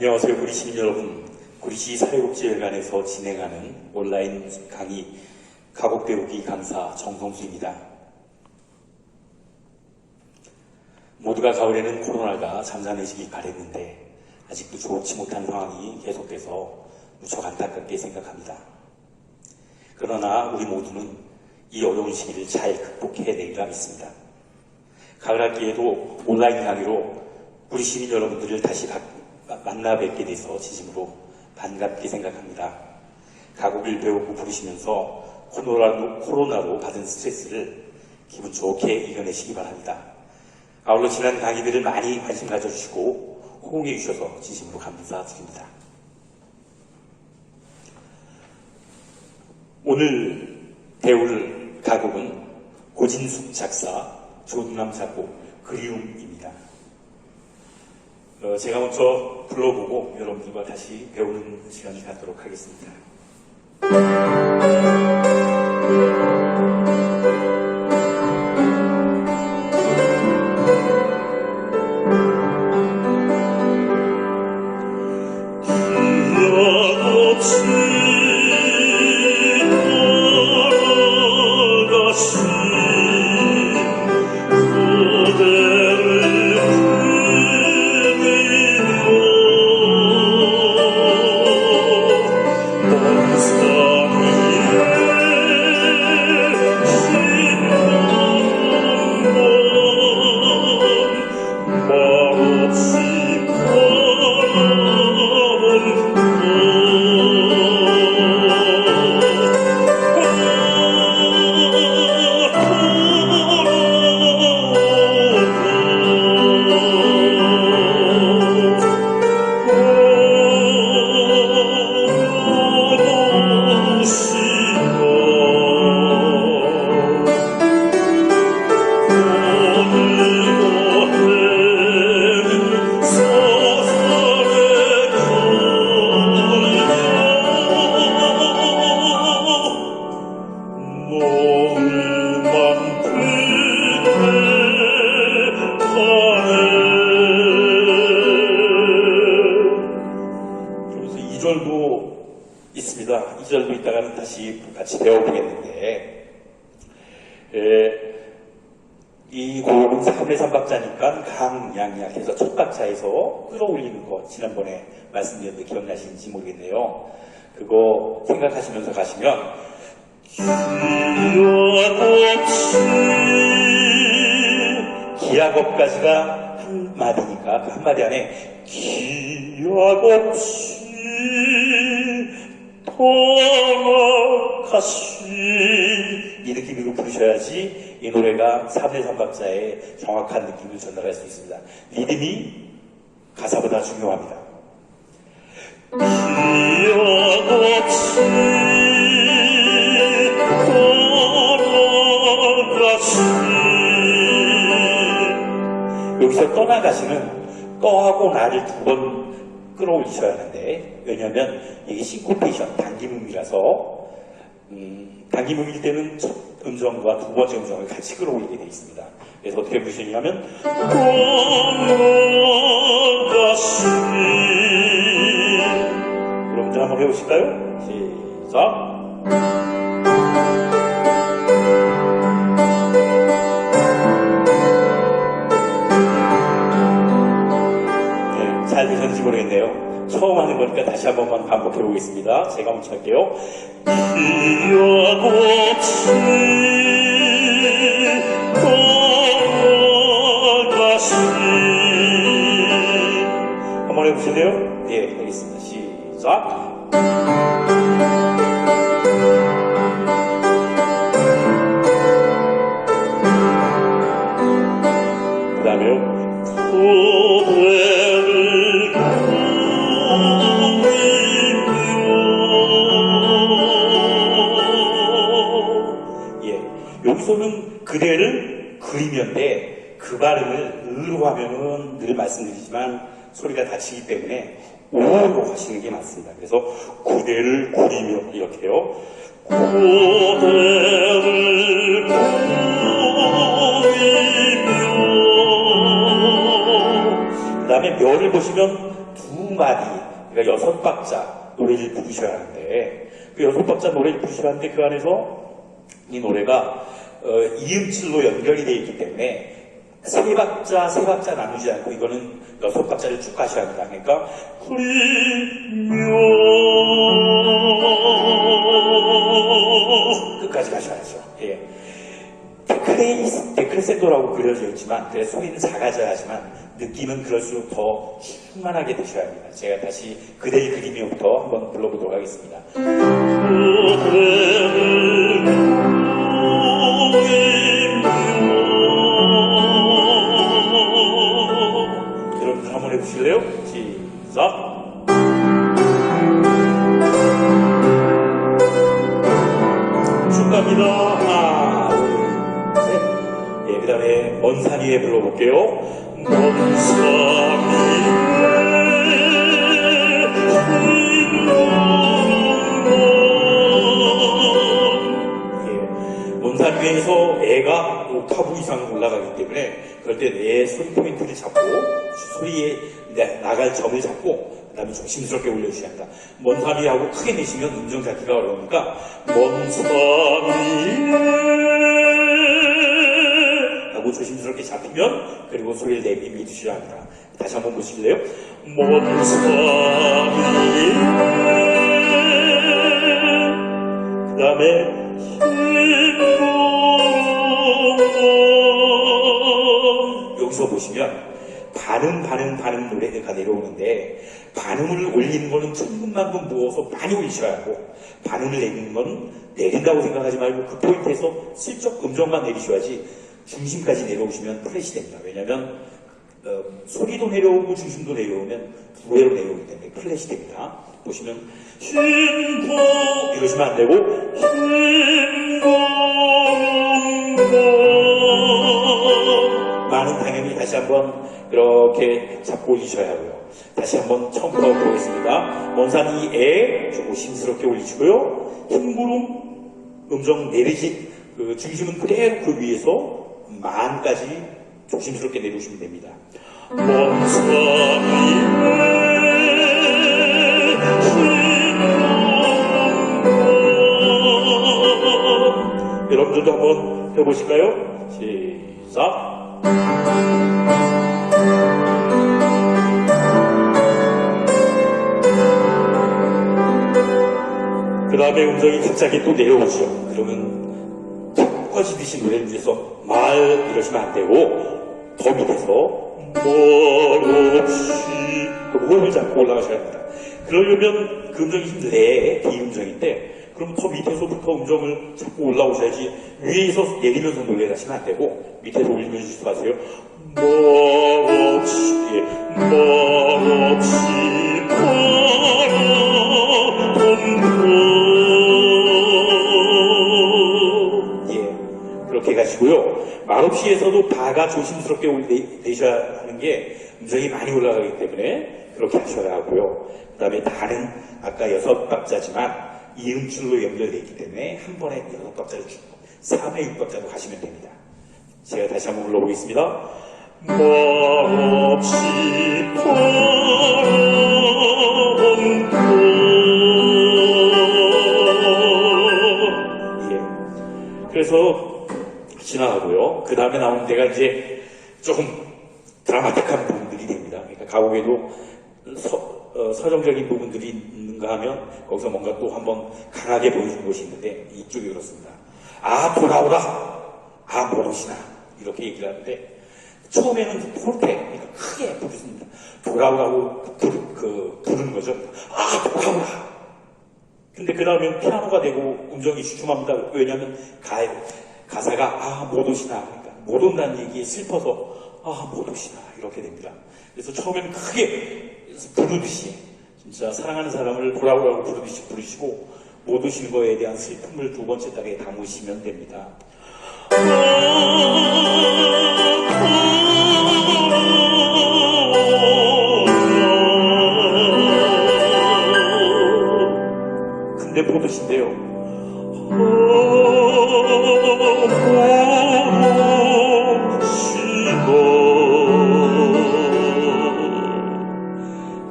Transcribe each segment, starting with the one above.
안녕하세요. 구리 시민 여러분. 구리시 사회복지회관에서 진행하는 온라인 강의 가곡 배우기 강사 정성수입니다. 모두가 가을에는 코로나가 잠잠해지기 바랬는데 아직도 좋지 못한 상황이 계속돼서 무척 안타깝게 생각합니다. 그러나 우리 모두는 이 어려운 시기를 잘 극복해내리라 믿습니다. 가을 학기에도 온라인 강의로 우리 시민 여러분들을 다시 바- 만나 뵙게 돼서 진심으로 반갑게 생각합니다. 가곡을 배우고 부르시면서 코로나로, 코로나로 받은 스트레스를 기분 좋게 이겨내시기 바랍니다. 아울러 지난 강의들을 많이 관심 가져주시고 호응해 주셔서 진심으로 감사드립니다. 오늘 배울 가곡은 고진숙 작사, 조동남 작곡, 그리움입니다. 어, 제가 먼저 불러보고 여러분들과 다시 배우는 시간을 갖도록 하겠습니다. 말씀드렸는데 기억나시는지 모르겠네요. 그거 생각하시면서 가시면 기약업까지가 한 마디니까 그 한 마디 안에 기약 없이 돌아가신 이 느낌으로 부르셔야지 이 노래가 3대 3박자의 정확한 느낌을 전달할 수 있습니다. 리듬이 가사보다 중요합니다. 여기서 떠나가시는 떠하고 나를 두 번 끌어올리셔야 하는데 왜냐하면 이게 싱코페이션 단기음이라서 음, 단기음일 때는 첫 음정과 두 번째 음정을 같이 끌어올리게 되어 있습니다. 그래서 어떻게 부르시냐면 돌아가신 여러분들 한번 해보실까요? 시작. 네, 잘 되셨는지 모르겠네요. 처음 하는 거니까 다시 한 번만 반복해 보겠습니다. 제가 먼저 할게요. 한번 해보실래요? 예, 알겠습니다. 시작. 그리면데 그 발음을 으로 하면은 늘 말씀드리지만 소리가 다치기 때문에 오로 하시는 게 맞습니다. 그래서 그대를 그리며 이렇게요. 그대를 그리며 그 다음에 멸을 보시면 두 마디, 그러니까 여섯 박자 노래를 부르셔야 하는데 그 여섯 박자 노래를 부르셔야 하는데 그 안에서 이 노래가 어, 이음칠로 연결이 되어 있기 때문에 세 박자 세 박자 나누지 않고 이거는 여섯 박자를 쭉 가셔야 합니다. 그러니까 흐리며 끝까지 가셔야죠. 예. 데크레이스, 데크레센도라고 그려져 있지만, 그래서 소리는 작아져야 하지만, 느낌은 그럴수록 더 충만하게 되셔야 합니다. 제가 다시 그대의 그림이부터 한번 불러보도록 하겠습니다. 하나, 둘, 셋. 예, 그 다음에 먼산 위에 불러볼게요. 먼산 위에서 애가 옥타브 이상 올라가기 때문에 그럴 때 내 소리 포인트를 잡고 소리에 나- 나갈 점을 잡고 그 다음에 조심스럽게 올려주셔야 한다. 먼산 위하고 크게 내시면 음정 잡기가 어려우니까 위 하고 조심스럽게 잡히면 그리고 소리를 내비미 주셔야 합니다. 다시 한번 보실래요? 먼 산이 그 다음에 여기서 보시면 반음 반음 반음 노래가 내려오는데 반음을 올리는 거는 천근만근 모아서 많이 올리셔야 하고 반음을 내리는 건 내린다고 생각하지 말고 그 포인트에서 슬쩍 음정만 내리셔야지 중심까지 내려오시면 플랫이 됩니다. 왜냐하면 어, 소리도 내려오고 중심도 내려오면 두 배로 내려오기 때문에 플랫이 됩니다. 보시면 흰고 이러시면 안 되고 많은 당연히 다시 한번 이렇게 잡고 올리셔야 하고요. 다시 한번 처음부터 보겠습니다. 먼산 이 에 조심스럽게 올리시고요. 흰 구름 음정 내리지 그 중심은 그대로 그 위에서 만까지 조심스럽게 내려오시면 됩니다. 먼 산이 여러분들도 한번 해보실까요? 시작. 그 다음에 음정이 갑자기 또 내려오죠. 그러면 툭 꺼지듯이 노래를 위해서 말 이러시면 안 되고 더 밑에서 멀없이 그 호흡을 잡고 올라가셔야 합니다. 그러려면 그 음정이 지금 레, D 음정인데, 그럼 더 밑에서부터 음정을 잡고 올라오셔야지, 위에서 내리면서 노래를 하시면 안 되고, 밑에서 올리면서 하세요. 멀없이, 예. 멀없이 9시에서도 바가 조심스럽게 네, 되셔야 하는 게 음성이 많이 올라가기 때문에 그렇게 하셔야 하고요. 그 다음에 다른 아까 여섯 박자지만 이음줄로 연결되어 있기 때문에 한 번에 여섯 박자를 주고 3의 6박자로 가시면 됩니다. 제가 다시 한번 불러보겠습니다. 마없이 파란 꽃 예. 그래서 지나가고요. 그 다음에 나오는 데가 이제 조금 드라마틱한 부분들이 됩니다. 그러니까 가곡에도 서, 정적인 부분들이 있는가 하면 거기서 뭔가 또 한번 강하게 보여준 것이 있는데 이쪽이 그렇습니다. 아 돌아오라. 아 모르시나. 이렇게 얘기를 하는데 처음에는 폴테 그러니까 크게 부르습니다. 돌아오라고 부르, 그, 부르는 거죠. 아 돌아오라. 근데 그 다음에 피아노가 되고 음정이 주춤합니다. 왜냐하면 가, 가사가 아 못 오시나 그러니까 못 온다는 얘기에 슬퍼서 아 못 오시나 이렇게 됩니다. 그래서 처음에는 크게 부르듯이 진짜 사랑하는 사람을 돌아오라고 부르듯이 부르시고 못 오시는 거에 대한 슬픔을 두 번째 달에 담으시면 됩니다. 근데 못 오신대요.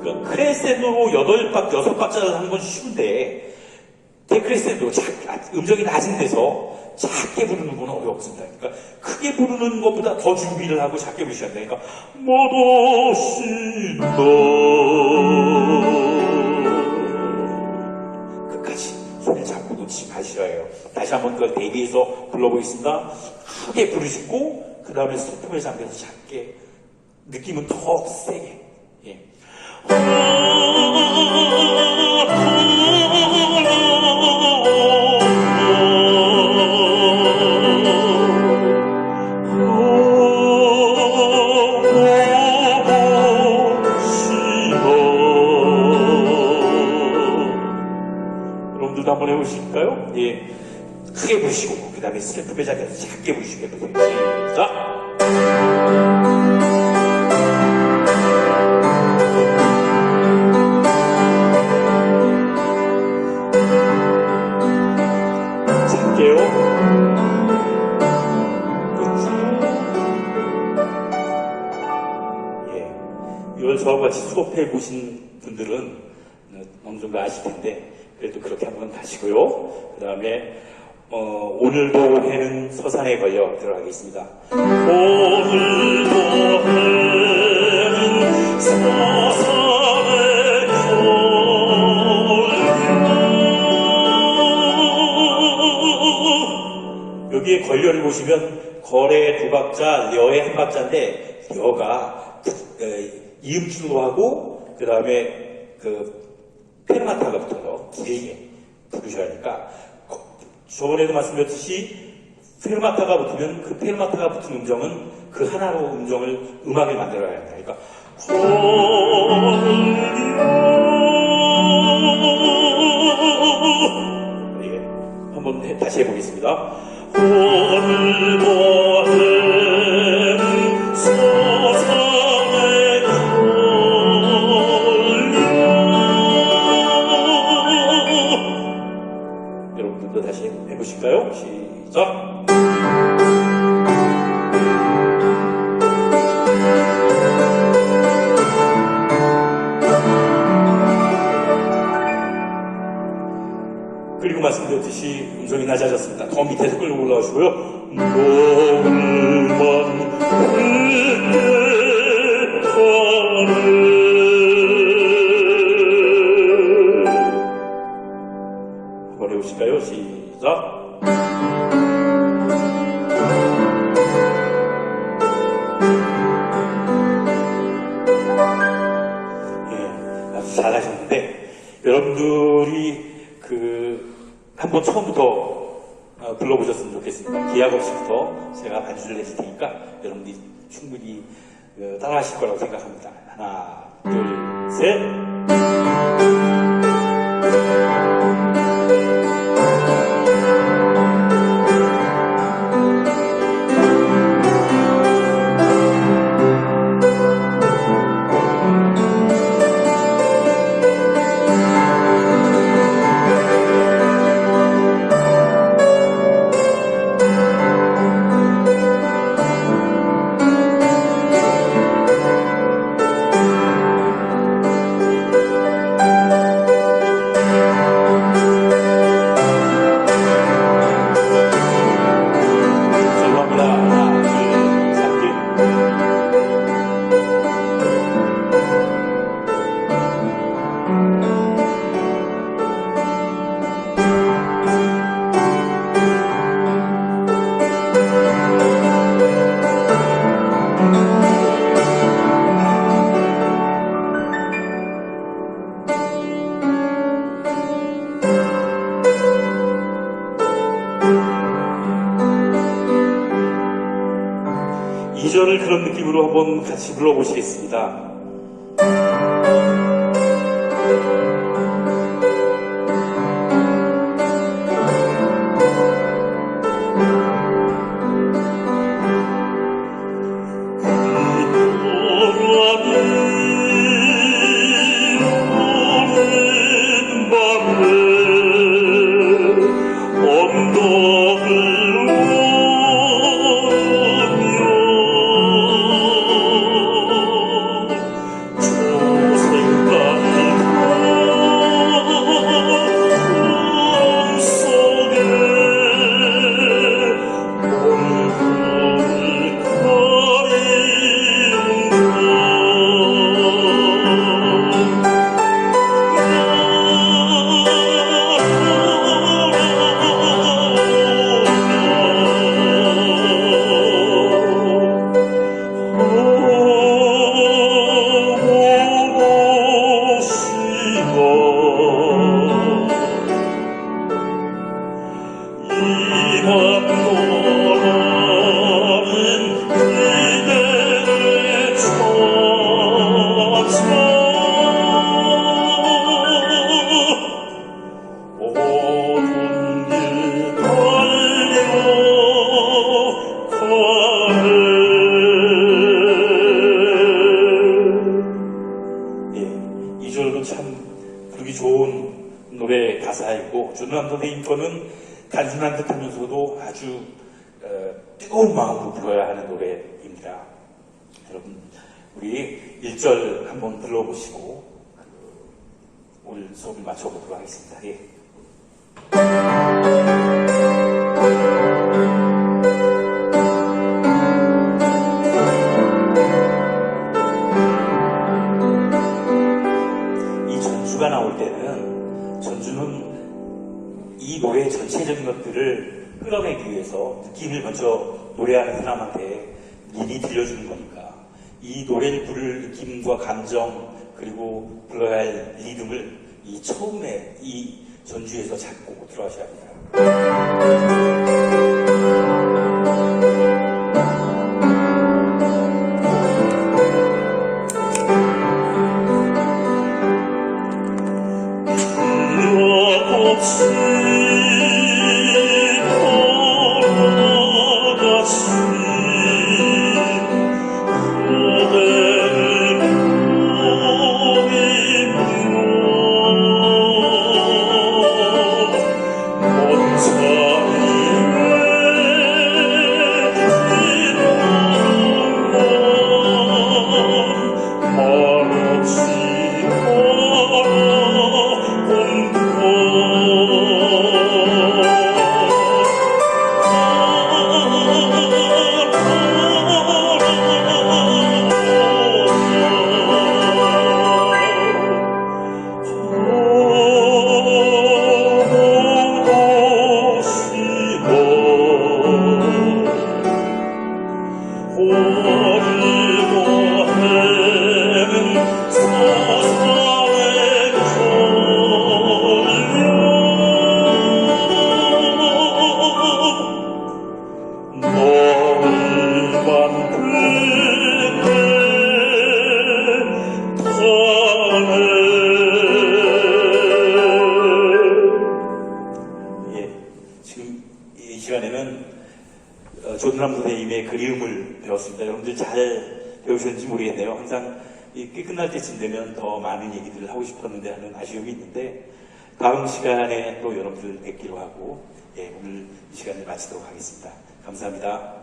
그러니까 크리스텐도 여덟 박 여섯 박자를 하는 건 쉬운데 아, 음정이 낮은 데서 작게 부르는 건 어렵습니다. 그러니까 크게 부르는 것보다 더 준비를 하고 작게 부르셔야 되니까 모도신다 끝까지 손을 잡고 놓지 마셔야 해요. 다시 한번 그걸 대비해서 불러보겠습니다. 크게 부르시고 그 다음에 소품을 잠겨서 작게 느낌은 더 세게. 예. 자리에서 작게. 시작. 작게요. 그렇죠. 예. 이걸 저와 같이 수업해 보신 분들은 어느 정도 아실 텐데, 그래도 그렇게 한번 가시고요. 그 다음에, 어, 오늘도 해는 서산에 걸려 들어가겠습니다. 오늘도 해는 서산에 걸려 여기에 걸려를 보시면, 거래 두 박자, 려의 한 박자인데, 려가 에, 이음줄로 하고, 그 다음에 그 페르마타가 붙어요. 길게 부르셔야 하니까. 거- 저번에도 말씀드렸듯이, 페르마타가 붙으면 그 페르마타가 붙은 음정은 그 하나로 음정을 음악을 만들어야 합니다. 그러니까 예, 한번 해- 다시 해보겠습니다. 다시 해 한번 처음부터 어, 불러보셨으면 좋겠습니다. 기약 없이부터 제가 반주를 해줄 테니까 여러분들이 충분히 어, 따라하실 거라고 생각합니다. 하나, 둘, 셋. 같이 불러보시겠습니다. 주누한 선생님 거는 단순한 듯 하면서도 아주 어, 뜨거운 마음으로 불러야 하는 노래입니다. 여러분, 우리 1절 한번 들러보시고 그, 오늘 수업을 마쳐보도록 하겠습니다. 예. 이 전주가 나올 때는 전주는 이 노래의 전체적인 것들을 끌어내기 위해서 느낌을 먼저 노래하는 사람한테 미리 들려주는 거니까 이 노래를 부를 느낌과 감정 그리고 불러야 할 리듬을 이 처음에 이 전주에서 잡고 들어가셔야 합니다. 잘 배우셨는지 모르겠네요. 항상 이 끝날 때쯤 되면 더 많은 얘기들을 하고 싶었는데 하는 아쉬움이 있는데 다음 시간에 또 여러분들 뵙기로 하고 예, 오늘 이 시간을 마치도록 하겠습니다. 감사합니다.